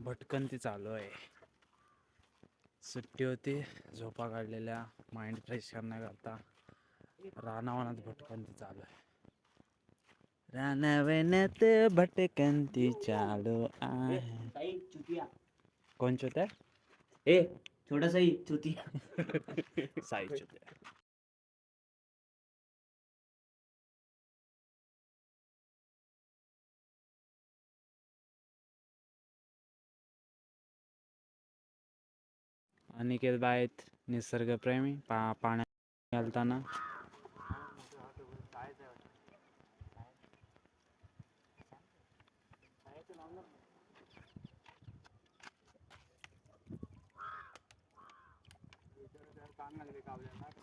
भटकंती चालू आहे. सुट्टी होती झोपा काढलेल्या माइंड फ्रेश करण्याकरता रानावनात भटकंती चालू आहे. रानावनात भटकंती चालू आहे. कोण चुत्या? ए छोटा साई चुतिया. साई चुत्या. अनिकेत बायत निसर्गप्रेमी पा पाण्यात घालताना.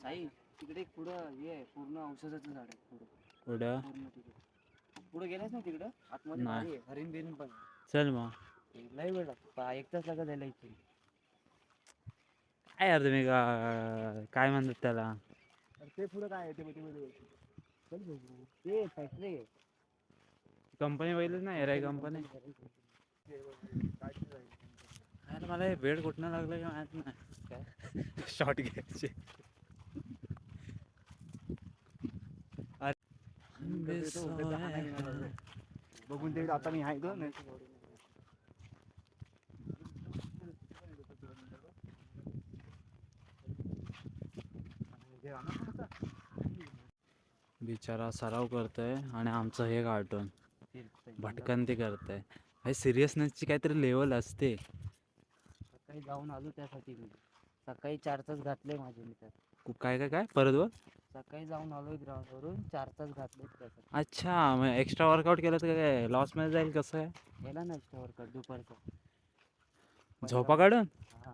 साई तिकडे पुढं हे आहे, पूर्ण औषधाचं झाड आहे पुढं. पुढं? पूर्ण तिकडे. पुढे ना तिकडं. आतमध्ये नाही. भारी आहे, हरिण बिरिण पण चल मग. लय वेळ लागतो. पा- एक तास लागत यायला इथे काय यार तुम्ही का- काय म्हणतात त्याला? अरे ते पुढं काय आहे ते मध्ये मध्ये चल बघू. ते फॅक्टरी आहे कंपनी बघितलीच नाही एराय कंपनी. अरे मला हे बेड कुठनं लागलं का माहीत नाही. काय शॉर्ट घ्यायचे. अरे बघून ते आता मी आहे बिचारा सराव करतोय आणि आमचं हे कार्टून भटकंती करतंय. हे सिरियसनेसची काहीतरी लेवल असते. सकाळी जाऊन आलो त्यासाठी मी. सकाळी चार तास घातले माझे मी त्यात कु- काय काय काय? परत वर सकाळी जाऊन आलोय ग्राउंड वरून चार तास घातले त्यासाठी. अच्छा मग एक्स्ट्रा वर्कआउट केलं तर काय? लॉसमध्ये जाईल कसं आहे गेला ना वर्कआउट दुपारचा. झोपा काढून? हा.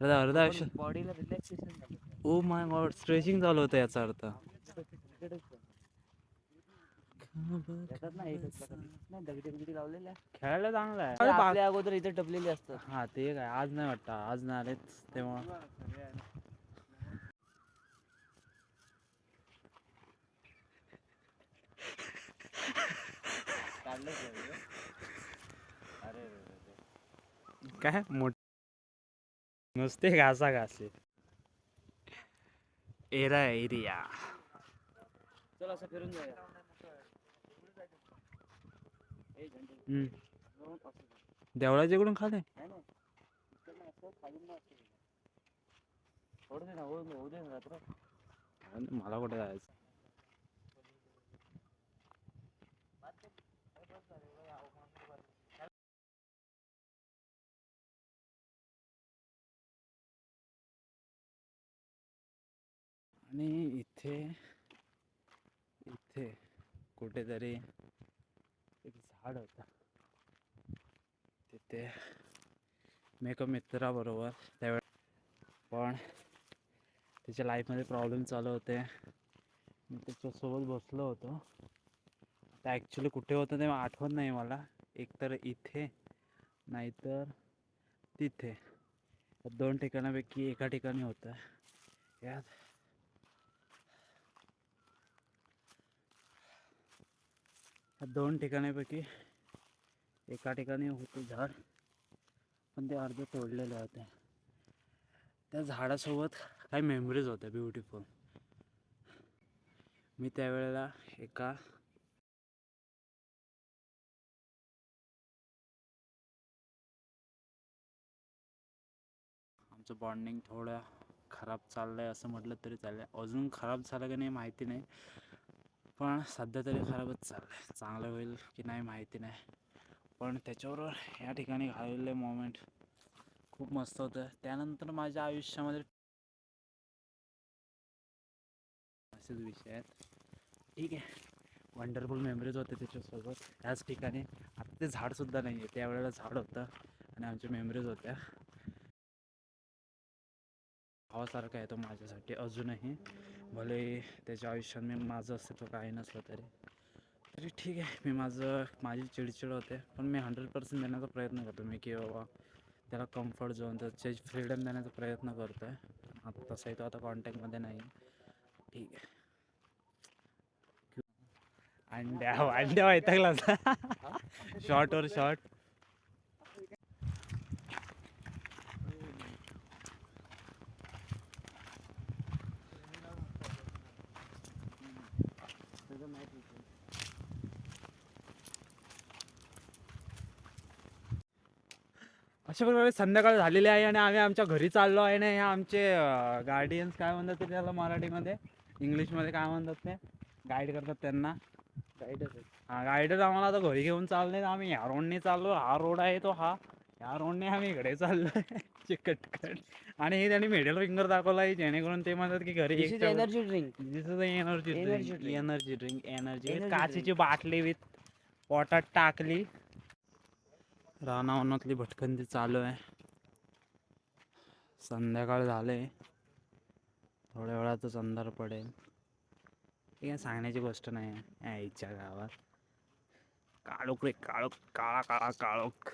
अर्धा अर्धा आयुष्य बॉडीला रिलॅक्सेशन झालं. ओ माय गॉड स्ट्रेचिंग चालू होतं याचा अर्थ. खेळायला चांगलं आहे. आपल्या अगोदर इथे टपलेली असतात. हा ते काय आज नाही वाटतं. आज नाही आलेत तेव्हा. काय? मोठ नुसते घासा घासे एरा एरिया चल असं फिरून जाऊया देवळाच्या इकडून खाले मला कुठे जायचं असं, खालून नाही असं. होऊ दे ना होऊ दे होऊ दे ना रात्र मला कुठे जायचं आणि इथे इथे कुठेतरी एक झाड होतं. तिथे मी एका मित्राबरोबर त्यावेळेस पण त्याच्या लाईफमध्ये प्रॉब्लेम चालू होते. मी त्याच्यासोबत बसलो होतो. आता ॲक्च्युली कुठे होतं ते आठवत नाही मला. एकतर इथे नाहीतर तिथे. दोन ठिकाणापैकी एका ठिकाणी होतं. यात दोन ठिकाणापैकी एका ठिकाणी होते झाड पण ते अर्ध तोडलेले होते. त्या झाडासोबत काही मेमरीज होत्या ब्युटिफुल मी त्यावेळेला एका आमचं बॉन्डिंग थोडं खराब चाललं आहे असं म्हटलं तरी चालेल अजून खराब झालं की नाही माहिती नाही. पण सध्या तरी खराबच चाललं आहे चांगलं होईल की नाही माहिती नाही. पण त्याच्याबरोबर या ठिकाणी घालवलेले मोमेंट खूप मस्त होतं. त्यानंतर माझ्या आयुष्यामध्ये असेच विषय आहेत. ठीक आहे. वंडरफुल मेमरीज होते त्याच्यासोबत. त्याच ठिकाणी आता ते झाडसुद्धा नाही आहे त्यावेळेला झाड होतं आणि आमच्या मेमरीज होत्या. भावासारखा आहे तो माझ्यासाठी अजूनही. भले त्याच्या आयुष्यात मी माझं अस्तित्व काही नसलं तरी. तरी ठीक आहे मी माझं माझी चिडचिड होते. पण मी हंड्रेड पर्सेंट देण्याचा प्रयत्न करतो मी की बाबा त्याला कम्फर्ट झोन त्याचे फ्रीडम देण्याचा प्रयत्न करतो आहे आता तसाही तो आता कॉन्टॅक्टमध्ये नाही. ठीक आहे. अंड्या अंड्या वैतागला शॉर्टवर शॉर्ट अशा प्रकारे संध्याकाळ झालेली आहे आणि आम्ही आमच्या घरी चाललो आहे ना हे आमचे गार्डियन्स काय म्हणतात ते त्याला मराठीमध्ये? इंग्लिशमध्ये काय म्हणतात ते? गाईड करतात त्यांना. गाईडच हा गाईडच आम्हाला आता घरी घेऊन चालले आम्ही ह्या रोडने चाललो. हा रोड आहे तो हा. ह्या रोडने आम्ही इकडे चाललो. चिकटकट आणि हे त्यांनी मिडल फिंगर दाखवला आहे जेणेकरून ते म्हणतात की घरी energy drink this is energy drink. Energy drink energy काचेची बाटली विथ पोटात टाकली. रानावनातली भटकंती चालू आहे. संध्याकाळ झाले थोड्या वेळातच अंधार पडेल. ठीक आहे सांगण्याची गोष्ट नाही आहे. आईच्या गावात. काळोख रे काळोख काळा काळा काळोख.